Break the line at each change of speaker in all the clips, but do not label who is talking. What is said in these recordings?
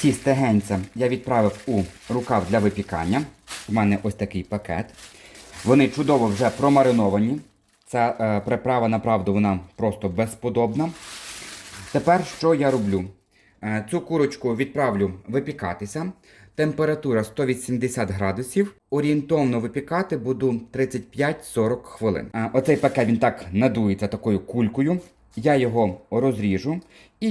Ці стегенця я відправив у рукав для випікання. У мене ось такий пакет. Вони чудово вже промариновані. Ця е, приправа, направду, вона просто безподобна. Тепер що я роблю? Е, Цю курочку відправлю випікатися. Температура 180 градусів. Орієнтовно випікати буду 35-40 хвилин. Е, Оцей пакет він так надується такою кулькою. Я його розріжу і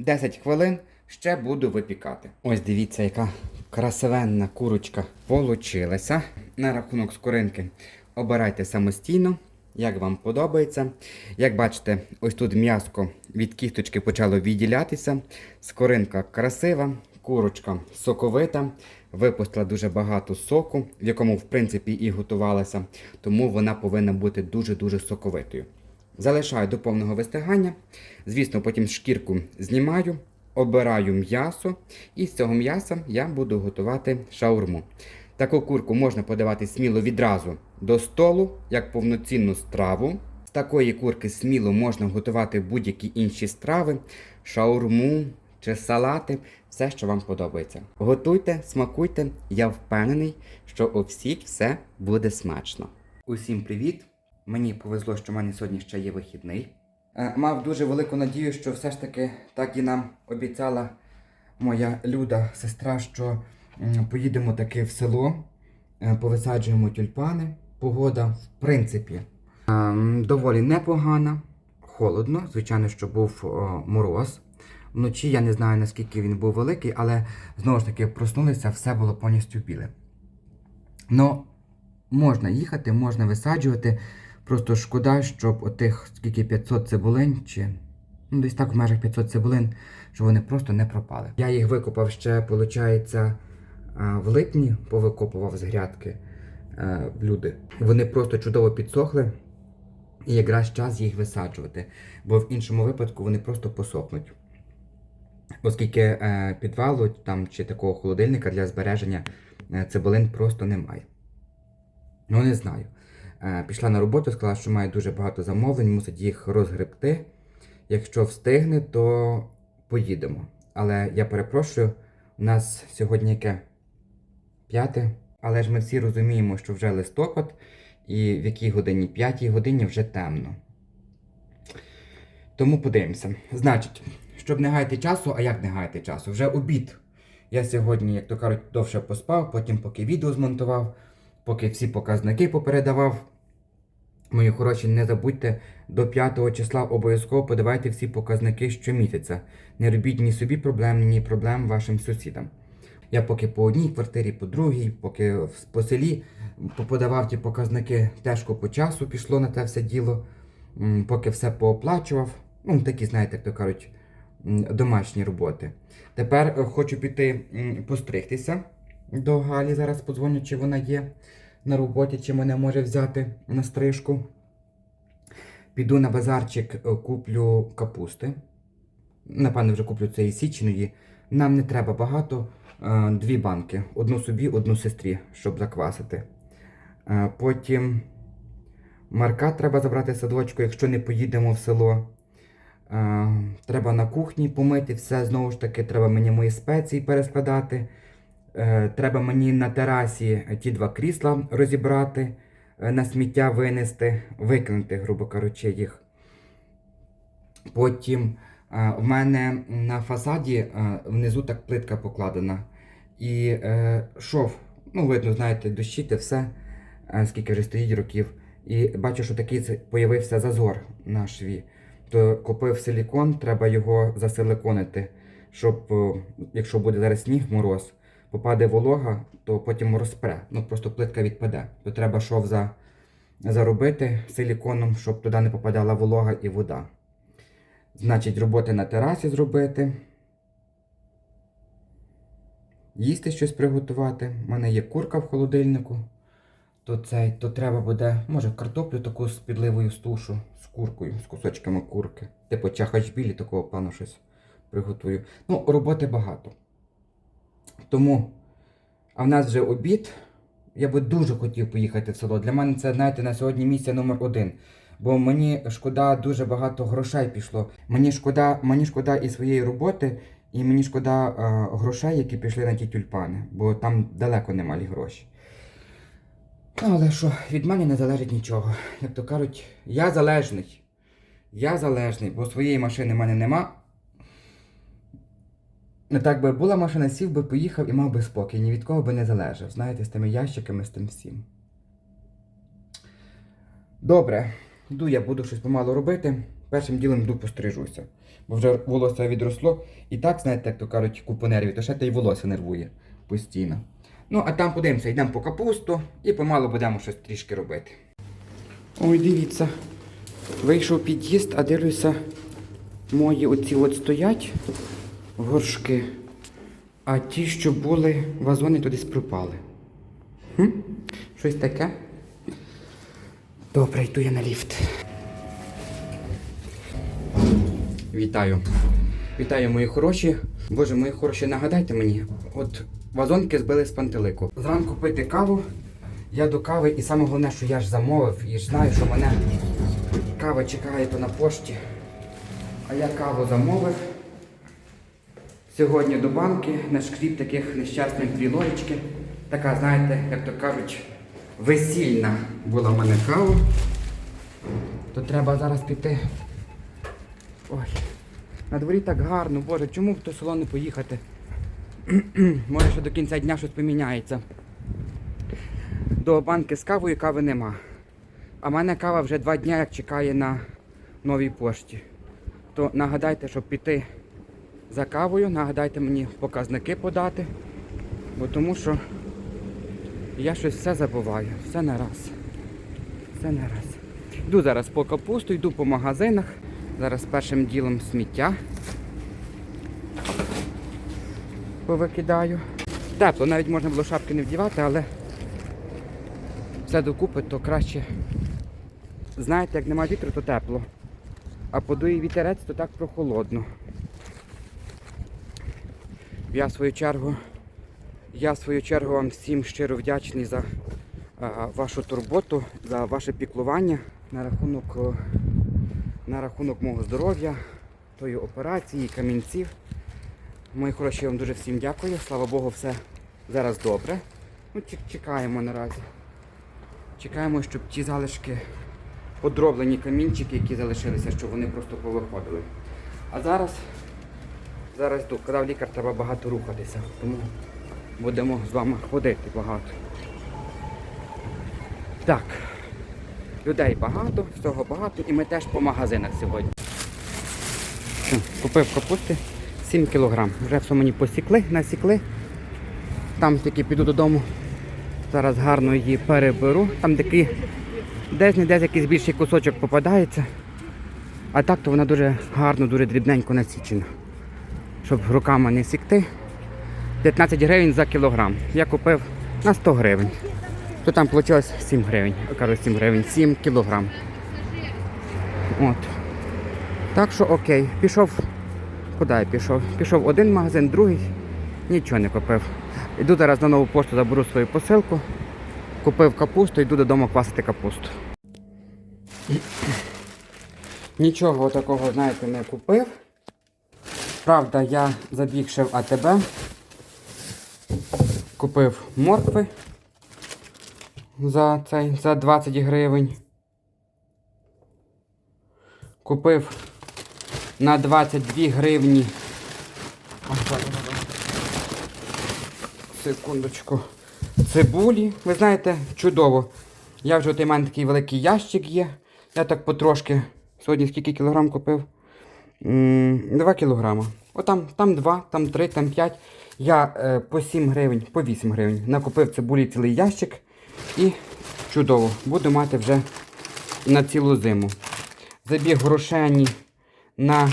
5-10 хвилин ще буду випікати. Ось дивіться, яка красивенна курочка получилася. На рахунок скоринки обирайте самостійно, як вам подобається. Як бачите, ось тут м'яско від кісточки почало відділятися. Скоринка красива, курочка соковита, випустила дуже багато соку, в якому, в принципі, і готувалася, тому вона повинна бути дуже-дуже соковитою. Залишаю до повного вистигання. Звісно, потім шкірку знімаю, обираю м'ясо, і з цього м'яса я буду готувати шаурму. Таку курку можна подавати сміло відразу до столу, як повноцінну страву. З такої курки сміло можна готувати будь-які інші страви, шаурму чи салати, все, що вам подобається. Готуйте, смакуйте, я впевнений, що у всіх все буде смачно. Усім привіт! Мені повезло, що в мене сьогодні ще є вихідний. Е, Мав дуже велику надію, що все ж таки так і нам обіцяла моя люда, сестра, що поїдемо таки в село, е, повисаджуємо тюльпани. Погода, в принципі, ем, доволі непогана, холодно. Звичайно, що був мороз. Вночі я не знаю наскільки він був великий, але знову ж таки проснулися, все було повністю біле. Ну, можна їхати, можна висаджувати. Просто шкода, щоб отих скільки 500 цибулин, чи ну, десь так в межах 500 цибулин, щоб вони просто не пропали. Я їх викопав ще, виходить, в липні, повикопував з грядки е, люди. Вони просто чудово підсохли. І якраз час їх висаджувати, бо в іншому випадку вони просто посохнуть. Оскільки е, підвалу там чи такого холодильника для збереження е, цибулин просто немає. Ну, не знаю. Е, пішла на роботу, сказала, що має дуже багато замовлень, мусить їх розгребти. Якщо встигне, то поїдемо. Але я перепрошую, у нас сьогодні яке? П'яте. Але ж ми всі розуміємо, що вже листопад, і в якій годині? П'ятій годині вже темно. Тому подивимося. Значить, щоб не гаяти часу, а як не гаяти часу? Вже обід. Я сьогодні, як то кажуть, довше поспав, потім поки відео змонтував, поки всі показники попередавав. Мої хороші, не забудьте до 5 числа обов'язково подавайте всі показники щомісяця. Не робіть ні собі проблем, ні проблем вашим сусідам. Я поки по одній квартирі, по другій, поки по селі поподавав ті показники, тяжко по часу пішло на те все діло, поки все пооплачував. Ну, такі, знаєте, як то кажуть, домашні роботи. Тепер е, хочу піти постригтися до Галі. Зараз подзвоню, чи вона є на роботі, чи мене може взяти на стрижку. Піду на базарчик, е, куплю капусти. Напевно, вже куплю цієї січної. Нам не треба багато. е, Дві банки. Одну собі, одну сестрі, щоб заквасити. Е, Потім Марка треба забрати садочку, якщо не поїдемо в село. Треба на кухні помити все. Знову ж таки, треба мені мої спеції перескладати. Е, Треба мені на терасі ті два крісла розібрати, е, на сміття винести, викинути, грубо кажучи, їх. Потім е, в мене на фасаді внизу так плитка покладена. І шов, ну, видно, знаєте, дощити все, скільки вже стоїть років. І бачу, що такий появився зазор на шві. То купив силікон, треба його засиликонити, щоб, якщо буде зараз сніг, мороз, попаде волога, то потім розпре. Ну просто плитка відпаде. То треба шов за, заробити силіконом, щоб туди не попадала волога і вода. Значить, роботи на терасі зробити. Їсти щось приготувати. У мене є курка в холодильнику. То цей, то треба буде, може, картоплю таку з підливою з тушу, з куркою, з кусочками курки. Типу чахачбілі такого плану щось приготую. Ну, роботи багато. Тому, а в нас вже обід. Я би дуже хотів поїхати в село. Для мене це, знаєте, на сьогодні місце номер один. Бо мені шкода дуже багато грошей пішло. Мені шкода, мені шкода і своєї роботи, І мені шкода е, грошей, які пішли на ті тюльпани, бо там далеко немалі гроші. Ну, але що, від мене не залежить нічого. Як то кажуть, я залежний. Я залежний, бо своєї машини в мене нема. Ну так би була машина, сів би, поїхав і мав би спокій, ні від кого би не залежав. Знаєте, з тими ящиками, з тим всім. Добре, йду я буду щось помалу робити. Першим ділом йду пострижуся. Бо вже волосся відросло. І так, знаєте, як то кажуть, купу нервів, то ще те й волосся нервує постійно. Ну, а там подивимося, йдемо по капусту і помалу будемо щось трішки робити. Ой, дивіться. Вийшов під'їзд, а дивлюся, мої оці от стоять горшки, а ті, що були вазони, десь пропали. Хм? Щось таке. Добре, йду я на ліфт. Вітаю. Вітаю, мої хороші. Боже, мої хороші, нагадайте мені, от вазонки збили з пантелику. Зранку пити каву, я до кави, і саме головне, що я ж замовив, і знаю, що мене кава чекає то на пошті. А я каву замовив. Сьогодні до банки нашкріп таких нещасних дві ложечки. Така, знаєте, як то кажуть, весільна була в мене кава. То треба зараз піти. Ой, на дворі так гарно, боже, чому в то село не поїхати? Може, що до кінця дня щось поміняється. До банки з кавою кави нема. А мене кава вже два дня як чекає на новій пошті. То нагадайте, щоб піти за кавою, нагадайте мені показники подати, бо тому що я щось все забуваю, все на раз. Все на раз. Йду зараз по капусту, йду по магазинах. Зараз першим ділом сміття повикидаю. Тепло, навіть можна було шапки не вдівати, але все докупи, то краще. Знаєте, як нема вітру, то тепло. А подує вітерець, то так прохолодно. Я в свою чергу, я в свою чергу вам всім щиро вдячний за а, вашу турботу, за ваше піклування на рахунок, на рахунок мого здоров'я, тої операції, камінців. Мої хороші, вам дуже всім дякую. Слава Богу, все зараз добре. Ну, чекаємо наразі. Чекаємо, щоб ті залишки, подроблені камінчики, які залишилися, щоб вони просто повиходили. А зараз Зараз тут, казав лікар, треба багато рухатися, тому будемо з вами ходити багато. Так, людей багато, всього багато, і ми теж по магазинах сьогодні. Купив капусти 7 кг. Вже все мені посікли, насікли. Там тільки піду додому. Зараз гарно її переберу. Там такий десь не десь якийсь більший кусочок попадається. А так то вона дуже гарно, дуже дрібненько насічена щоб руками не сікти. 15 гривень за кілограм. Я купив на 100 гривень. То там вийшло 7 гривень. Кажу 7 гривень, 7 кілограм. От. Так що окей. Пішов. Куди я пішов? Пішов один магазин, другий. Нічого не купив. Йду зараз на нову пошту, заберу свою посилку. Купив капусту, йду додому квасити капусту. Нічого такого, знаєте, не купив. Правда, я забіг ще в АТБ, купив моркви за цей, за 20 гривень. Купив на 22 гривні. Зараз. Секундочку. Цибулі. Ви знаєте, чудово. Я вже от у мене такий великий ящик є. Я так потрошки. Сьогодні скільки кілограм купив? 2 кілограма. О, там, там 2, там 3, там 5. Я е, по 7 гривень, по 8 гривень накупив цибулі цілий ящик. І чудово, буду мати вже на цілу зиму. Забіг грошені на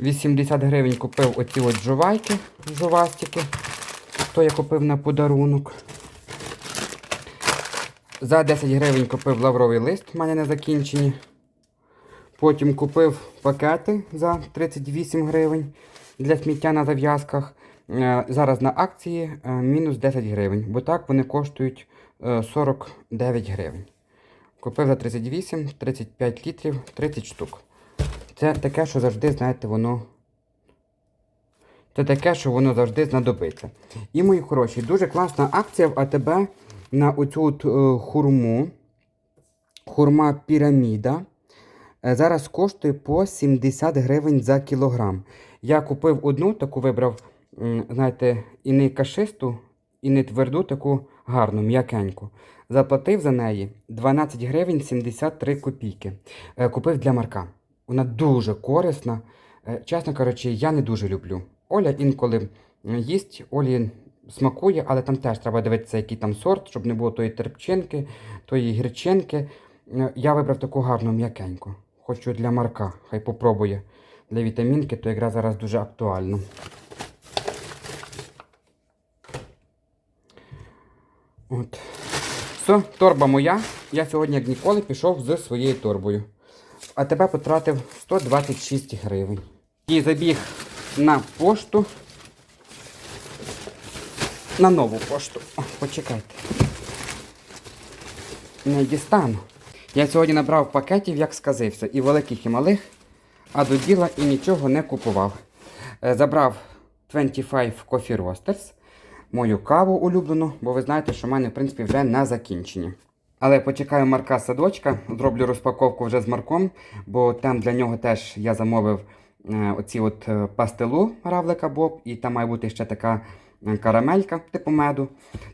80 гривень купив оці от жувайки, жувастики. То я купив на подарунок. За 10 гривень купив лавровий лист, в мене не закінчені. Потім купив пакети за 38 гривень для сміття на зав'язках. Е, Зараз на акції е, мінус 10 гривень, бо так вони коштують е, 49 гривень. Купив за 38, 35 літрів, 30 штук. Це таке, що завжди, знаєте, воно Це таке, що воно завжди знадобиться. І мої хороші, дуже класна акція в АТБ на оцю от, е, хурму. Хурма піраміда. Е, Зараз коштує по 70 гривень за кілограм. Я купив одну, таку вибрав, знаєте, і не кашисту, і не тверду, таку гарну, м'якеньку. Заплатив за неї 12 гривень 73 копійки. Е, Купив для Марка. Вона дуже корисна. Е, Чесно кажучи, я не дуже люблю. Оля інколи їсть, Олі смакує, але там теж треба дивитися, який там сорт, щоб не було тої терпчинки, тої гірчинки. Я вибрав таку гарну м'якеньку. Хочу для Марка, хай попробує. Для вітамінки, то якраз зараз дуже актуально. От. Все, торба моя. Я сьогодні, як ніколи, пішов з своєю торбою. А тебе потратив 126 гривень. І забіг на пошту. На нову пошту. О, почекайте. Не дістану. Я сьогодні набрав пакетів, як сказився, і великих, і малих, а до діла і нічого не купував. Е, Забрав 25 Coffee Roasters, мою каву улюблену, бо ви знаєте, що в мене, в принципі, вже на закінченні. Але почекаю Марка садочка, зроблю розпаковку вже з Марком, бо там для нього теж я замовив е, оці от е, пастилу равлика Боб, і там має бути ще така карамелька типу меду.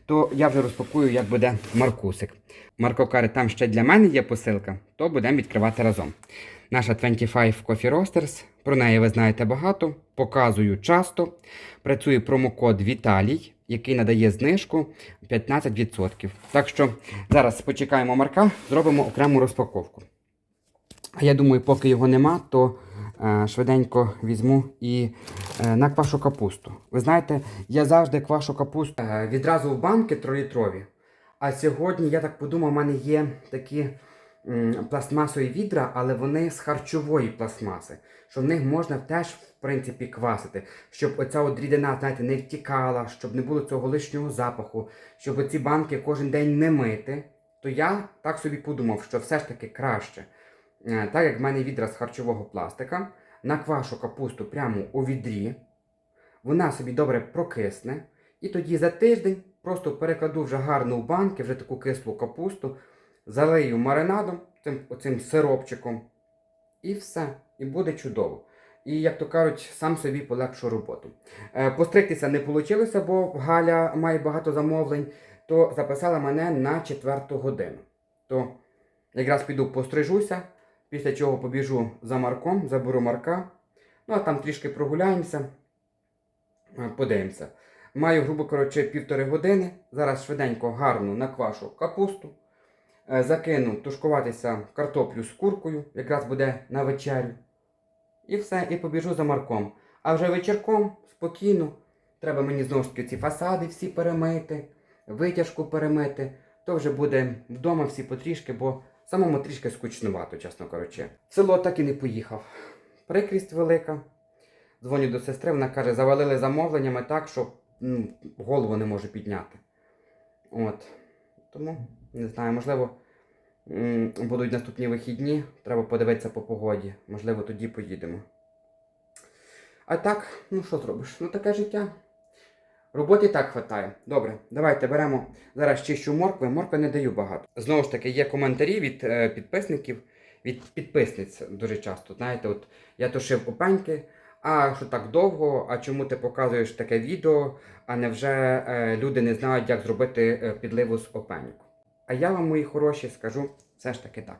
То я вже розпакую, як буде Маркусик. Марко каже, там ще для мене є посилка, то будемо відкривати разом. Наша 25 Coffee Roasters, про неї ви знаєте багато, показую часто. Працює промокод Віталій, який надає знижку 15%. Так що зараз почекаємо Марка, зробимо окрему розпаковку. А я думаю, поки його нема, то швиденько візьму і е, на квашу капусту. Ви знаєте, я завжди квашу капусту е, відразу в банки трилітрові. А сьогодні, я так подумав, у мене є такі пластмасові відра, але вони з харчової пластмаси. Що в них можна теж, в принципі, квасити. Щоб оця от рідина, знаєте, не втікала, щоб не було цього лишнього запаху, щоб оці банки кожен день не мити. То я так собі подумав, що все ж таки краще. Е, Так як в мене відра з харчового пластика, наквашу капусту прямо у відрі, вона собі добре прокисне, і тоді за тиждень просто перекладу вже гарно в банки, вже таку кислу капусту, залию маринадом, цим, оцим сиропчиком, і все. І буде чудово. І, як то кажуть, сам собі полегшу роботу. Е, постригтися не вийшло, бо Галя має багато замовлень, то записала мене на четверту годину. То якраз піду пострижуся, після чого побіжу за Марком, заберу Марка. Ну, а там трішки прогуляємося, подивимося. Маю, грубо коротше, півтори години. Зараз швиденько гарно наквашу капусту. Е, Закину тушкуватися картоплю з куркою, якраз буде на вечерю. І все, і побіжу за Марком. А вже вечірком, спокійно, треба мені знову ж таки ці фасади всі перемити, витяжку перемити. То вже буде вдома всі потрішки, бо самому трішки скучнувато, чесно кажучи. В село так і не поїхав. Прикрість велика. Дзвоню до сестри, вона каже, завалили замовленнями так, що ну, голову не можу підняти. От. Тому, не знаю, можливо, будуть наступні вихідні, треба подивитися по погоді. Можливо, тоді поїдемо. А так, ну що зробиш? Ну таке життя. Роботи так хватає. Добре, давайте беремо. Зараз чищу моркви. Моркви не даю багато. Знову ж таки, є коментарі від е, підписників, від підписниць дуже часто. Знаєте, от я тушив опеньки, а що так довго, а чому ти показуєш таке відео, а невже е, люди не знають, як зробити е, підливу з опеньок? А я вам, мої хороші, скажу все ж таки так.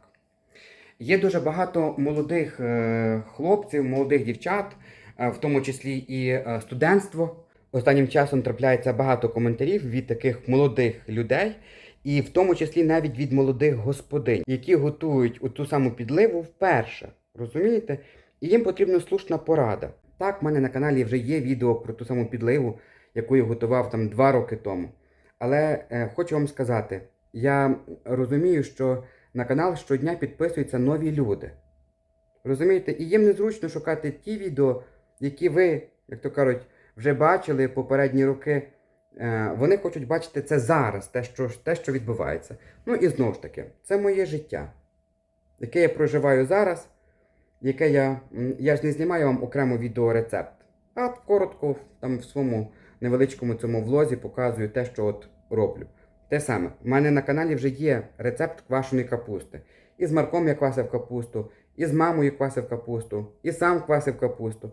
Є дуже багато молодих е, хлопців, молодих дівчат, е, в тому числі і е, студентство. Останнім часом трапляється багато коментарів від таких молодих людей, і в тому числі навіть від молодих господинь, які готують у ту саму підливу вперше. Розумієте? І їм потрібна слушна порада. Так, в мене на каналі вже є відео про ту саму підливу, яку я готував там два роки тому. Але е, хочу вам сказати, я розумію, що на канал щодня підписуються нові люди. Розумієте, і їм незручно шукати ті відео, які ви, як то кажуть, вже бачили попередні роки. Е, Вони хочуть бачити це зараз, те, що, те, що відбувається. Ну і знову ж таки, це моє життя, яке я проживаю зараз, яке я. Я ж не знімаю вам окремо відеорецепт. А коротко там в своєму невеличкому цьому влозі показую те, що от роблю. Те саме, в мене на каналі вже є рецепт квашеної капусти. І з Марком я квасив капусту, і з мамою квасив капусту, і сам квасив капусту.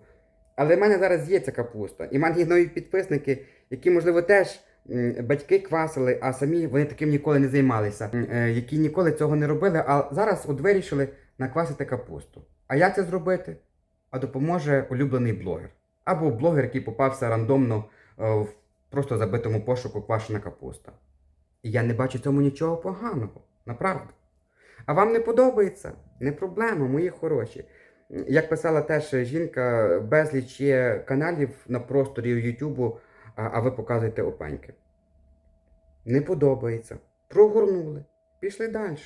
Але в мене зараз є ця капуста. І в мене є нові підписники, які, можливо, теж батьки квасили, а самі вони таким ніколи не займалися, е, які ніколи цього не робили, а зараз от вирішили наквасити капусту. А як це зробити? А допоможе улюблений блогер. Або блогер, який попався рандомно е, в просто забитому пошуку квашена капуста. І я не бачу цьому нічого поганого, направду. А вам не подобається? Не проблема, мої хороші. Як писала теж жінка, безліч є каналів на просторі Ютубу, а, а ви показуєте опеньки. Не подобається. Прогорнули. Пішли далі.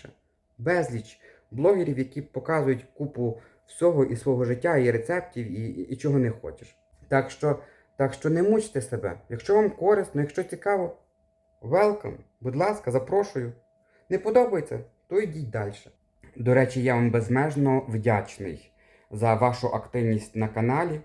Безліч блогерів, які показують купу всього і свого життя, і рецептів, і, і, і чого не хочеш. Так що, так що не мучте себе. Якщо вам корисно, якщо цікаво, welcome, будь ласка, запрошую. Не подобається, то йдіть далі. До речі, я вам безмежно вдячний за вашу активність на каналі,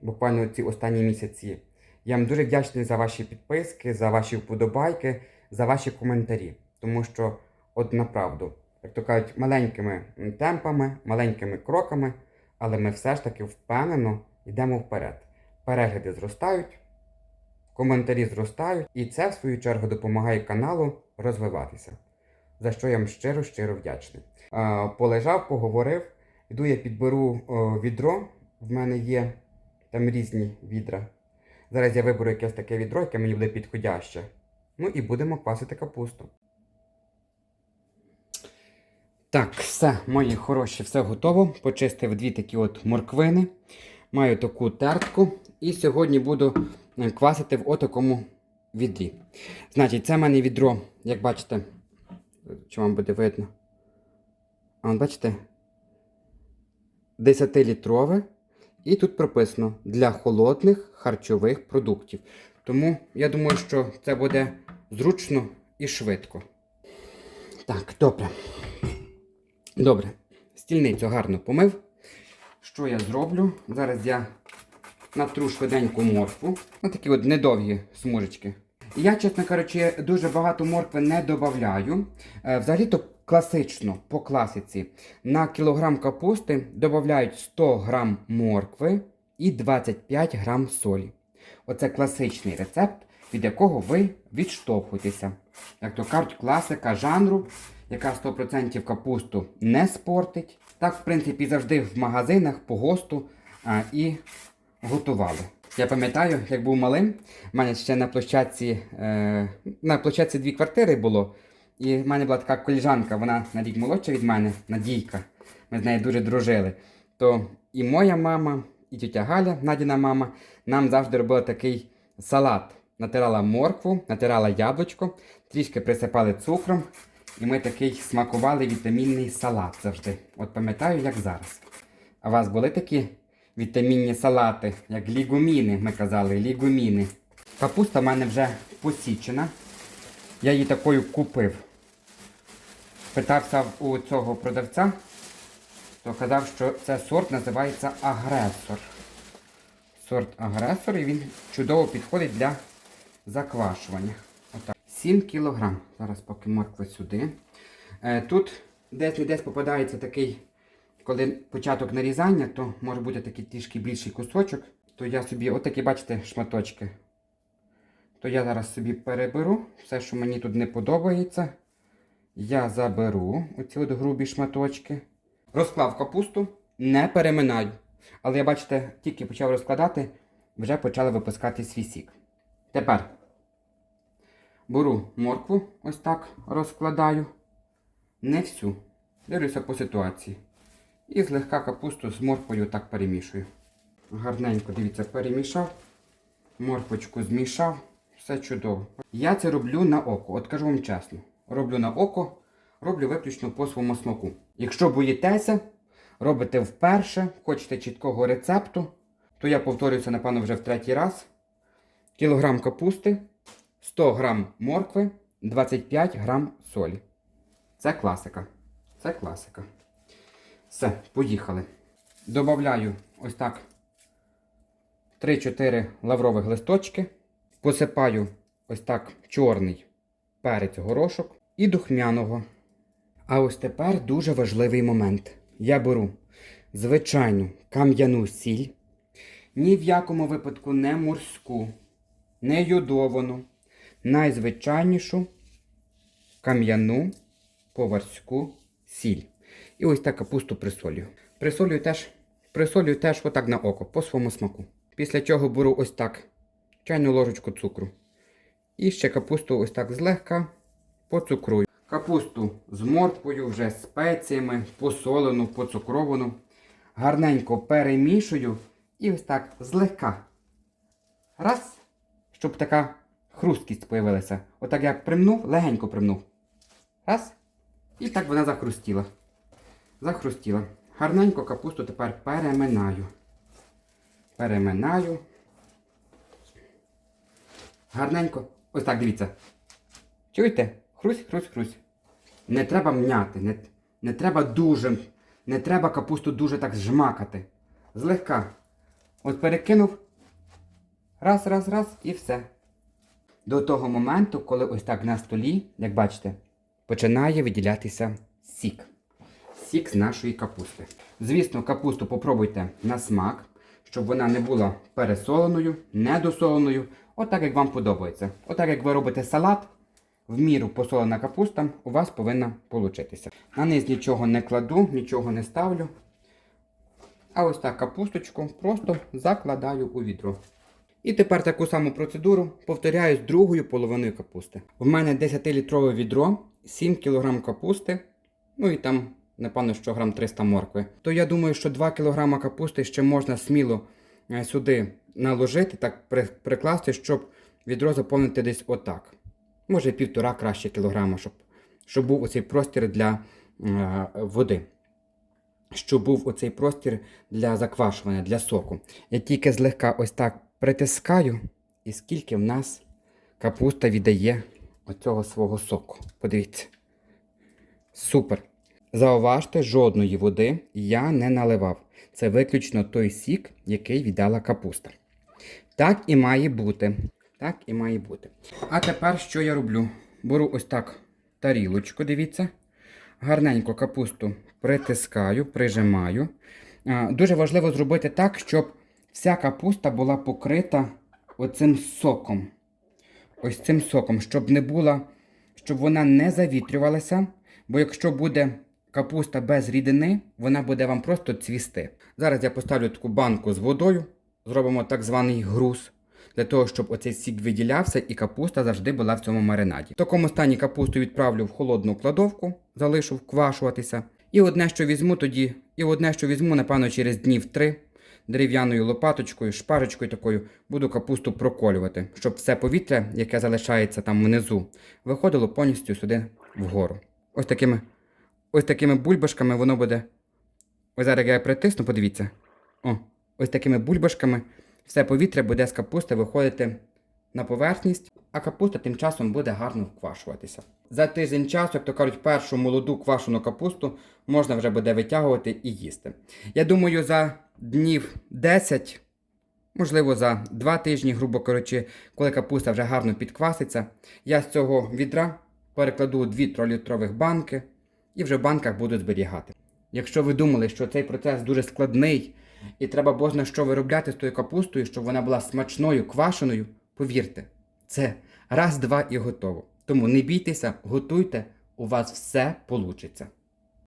буквально ці останні місяці. Я вам дуже вдячний за ваші підписки, за ваші вподобайки, за ваші коментарі. Тому що, от направду, як то кажуть, маленькими темпами, маленькими кроками, але ми все ж таки впевнено йдемо вперед. Перегляди зростають, коментарі зростають, і це, в свою чергу, допомагає каналу розвиватися. За що я вам щиро-щиро вдячний. А, полежав, поговорив. Йду я підберу о, відро. В мене є там різні відра. Зараз я виберу якесь таке відро, яке мені буде підходяще. Ну і будемо квасити капусту. Так, все, мої хороші, все готово. Почистив дві такі от морквини. Маю таку тертку. І сьогодні буду е, квасити в отакому відрі. Значить, це в мене відро, як бачите, чи вам буде видно. А, бачите? 10-літрове. І тут прописано для холодних харчових продуктів. Тому я думаю, що це буде зручно і швидко. Так, добре. Добре. Стільницю гарно помив. Що я зроблю? Зараз я натру швиденьку моркву. Ось такі от недовгі смужечки. Я, чесно кажучи, дуже багато моркви не додаю. Взагалі-то класично по класиці на кілограм капусти додають 100 грам моркви і 25 грам солі. Оце класичний рецепт, від якого ви відштовхуєтеся. Як то кажуть, класика жанру, яка 100% капусту не спортить. Так, в принципі, завжди в магазинах по госту а, і готували. Я пам'ятаю, як був малим, в мене ще на площадці, е, на площадці дві квартири було. І в мене була така коліжанка, вона на рік молодша від мене, Надійка. Ми з нею дуже дружили. То і моя мама, і тітя Галя, Надіна мама, нам завжди робила такий салат. Натирала моркву, натирала яблучко, трішки присипали цукром. І ми такий смакували вітамінний салат завжди. От пам'ятаю, як зараз. А у вас були такі вітамінні салати, як лігуміни, ми казали, лігуміни. Капуста в мене вже посічена. Я її такою купив. Питався у цього продавця, то казав, що це сорт називається агресор. Сорт агресор і він чудово підходить для заквашування. Отак. 7 кг. Зараз поки морква сюди. Е, тут десь десь попадається такий, коли початок нарізання, то може бути такий трішки більший кусочок. То я собі, отакі, бачите, шматочки. То я зараз собі переберу все, що мені тут не подобається. Я заберу оці от грубі шматочки. Розклав капусту, не переминаю. Але я, бачите, тільки почав розкладати, вже почали випускати свій сік. Тепер беру моркву, ось так розкладаю. Не всю. Дивлюся по ситуації. І злегка капусту з морквою так перемішую. Гарненько, дивіться, перемішав. Морквочку змішав. Все чудово. Я це роблю на око. От кажу вам чесно. Роблю на око, роблю виключно по своєму смаку. Якщо боїтеся, робите вперше, хочете чіткого рецепту, то я повторююся, напевно, вже в третій раз. Кілограм капусти, 100 грам моркви, 25 грам солі. Це класика. Це класика. Все, поїхали. Добавляю ось так 3-4 лаврових листочки. Посипаю ось так чорний перець горошок і духмяного. А ось тепер дуже важливий момент. Я беру звичайну кам'яну сіль, ні в якому випадку не морську, не йодовану, найзвичайнішу кам'яну поварську сіль. І ось так капусту присолюю. Присолюю теж, присолюю теж отак на око, по своєму смаку. Після чого беру ось так чайну ложечку цукру. І ще капусту ось так злегка поцукрую. Капусту з морквою, вже з спеціями, посолену, поцукровану. Гарненько перемішую і ось так злегка. Раз, щоб така хрусткість появилася. Отак як примнув, легенько примнув. Раз. І так вона захрустіла. Захрустіла. Гарненько капусту тепер переминаю. Переминаю. Гарненько. Ось так дивіться. Чуєте? Хрусь, хрусь, хрусь. Не треба м'яти, не, не треба дуже, не треба капусту дуже так зжмакати. Злегка. От перекинув. Раз, раз, раз і все. До того моменту, коли ось так на столі, як бачите, починає виділятися сік. Сік з нашої капусти. Звісно, капусту попробуйте на смак, щоб вона не була пересоленою, недосоленою. Отак, як вам подобається. Отак, як ви робите салат, в міру посолена капуста у вас повинна получитися. На низ нічого не кладу, нічого не ставлю. А ось так капусточку просто закладаю у відро. І тепер таку саму процедуру повторяю з другою половиною капусти. В мене 10-літрове відро, 7 кг капусти, ну і там, напевно, що грам 300 моркви. То я думаю, що 2 кг капусти ще можна сміло е, сюди наложити, так прикласти, щоб відро заповнити десь отак. Може півтора краще кілограма, щоб, щоб був оцей простір для е, води. Щоб був оцей простір для заквашування, для соку. Я тільки злегка ось так притискаю, і скільки в нас капуста віддає оцього свого соку. Подивіться. Супер. Зауважте, жодної води я не наливав. Це виключно той сік, який віддала капуста. Так і має бути. Так і має бути. А тепер що я роблю? Беру ось так тарілочку, дивіться. Гарненько капусту притискаю, прижимаю. Дуже важливо зробити так, щоб вся капуста була покрита оцим соком. Ось цим соком, щоб не була, щоб вона не завітрювалася. Бо якщо буде капуста без рідини, вона буде вам просто цвісти. Зараз я поставлю таку банку з водою, зробимо так званий груз. Для того, щоб оцей сік виділявся і капуста завжди була в цьому маринаді. В такому стані капусту відправлю в холодну кладовку, залишу вквашуватися. І одне, що візьму тоді, і одне, що візьму, напевно, через днів три дерев'яною лопаточкою, шпарочкою такою буду капусту проколювати, щоб все повітря, яке залишається там внизу, виходило повністю сюди вгору. Ось такими, ось такими бульбашками воно буде. Ось зараз я притисну, подивіться. О, ось такими бульбашками все повітря буде з капусти виходити на поверхність, а капуста тим часом буде гарно вквашуватися. За тиждень часу, як то кажуть, першу молоду квашену капусту можна вже буде витягувати і їсти. Я думаю, за днів 10, можливо, за 2 тижні, грубо кажучи, коли капуста вже гарно підкваситься, я з цього відра перекладу 2 трилітрових банки і вже в банках буду зберігати. Якщо ви думали, що цей процес дуже складний і треба бозна що виробляти з тою капустою, щоб вона була смачною, квашеною, повірте, це раз, два і готово. Тому не бійтеся, готуйте, у вас все получиться.